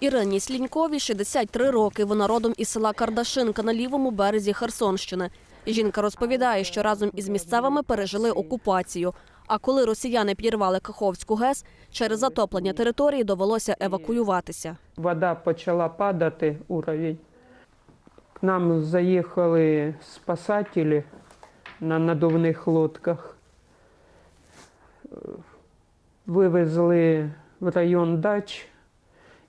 Ірині Сліньковій 63 роки. Вона родом із села Кардашинка на лівому березі Херсонщини. Жінка розповідає, що разом із місцевими пережили окупацію. А коли росіяни підірвали Каховську ГЕС, через затоплення території довелося евакуюватися. Вода почала падати, уровень. К нам заїхали спасателі на надувних лодках. Вивезли в район дач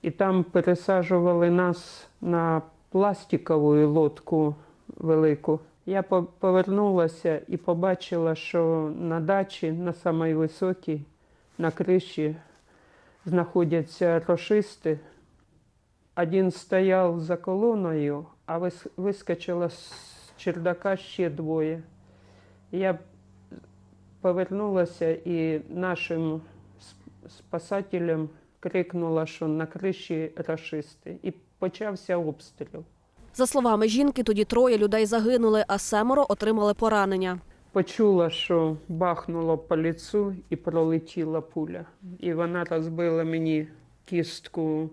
і там пересаджували нас на пластикову лодку велику. Я повернулася і побачила, що на дачі, на самій високій, на криші знаходяться рошисти. Один стояв за колоною, а вискочило з чердака ще двоє. Я повернулася і нашим спасателям крикнула, що на криші рашисти. І почався обстріл. За словами жінки, тоді троє людей загинули, а семеро отримали поранення. Почула, що бахнуло по лицю і пролетіла пуля. І вона розбила мені кістку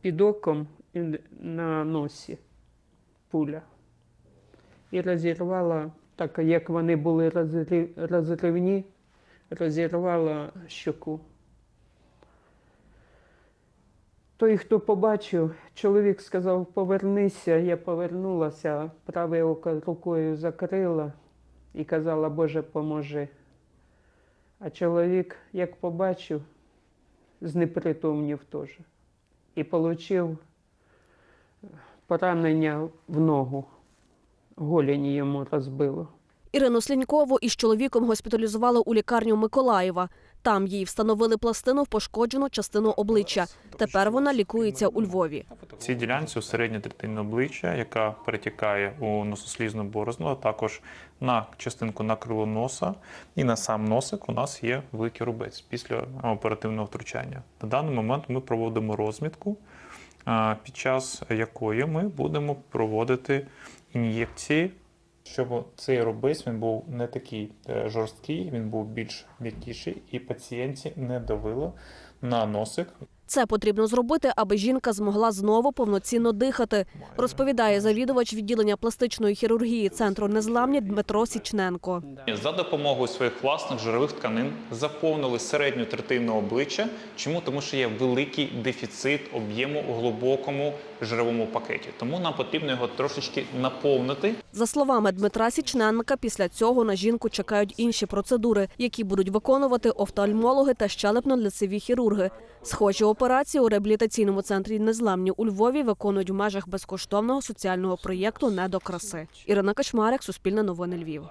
під оком і на носі пуля. І розірвала, так як вони були розрив- розривні, розірвала щоку. Той, хто побачив, чоловік сказав, повернися, я повернулася, праве око рукою закрила і казала, Боже, поможи. А чоловік, як побачив, знепритомнів теж. І отримав поранення в ногу. Голені йому розбило. Ірину Слінькову із чоловіком госпіталізували у лікарню Миколаєва. Там їй встановили пластину в пошкоджену частину обличчя. Тепер вона лікується у Львові. Цій ділянці у середня третина обличчя, яка перетікає у носослізну борозну, а також на частинку на крило носа і на сам носик у нас є великий рубець після оперативного втручання. На даний момент ми проводимо розмітку, під час якої ми будемо проводити ін'єкції. Щоб цей рубець він був не такий е, жорсткий, він був більш м'якіший, і пацієнті не давило на носик, Це потрібно зробити, аби жінка змогла знову повноцінно дихати, розповідає завідувач відділення пластичної хірургії центру незламні Дмитро Січненко. За допомогою своїх власних жирових тканин заповнили середню третину обличчя. Чому? Тому що є великий дефіцит об'єму у глибокому жировому пакеті. Тому нам потрібно його трошечки наповнити. За словами Дмитра Січненка, після цього на жінку чекають інші процедури, які будуть виконувати офтальмологи та щелепно-лицеві хірурги. Схожі операції у реабілітаційному центрі незламні у Львові виконують в межах безкоштовного соціального проєкту «Не до краси. Ірина Качмарик, Суспільне новини Львів.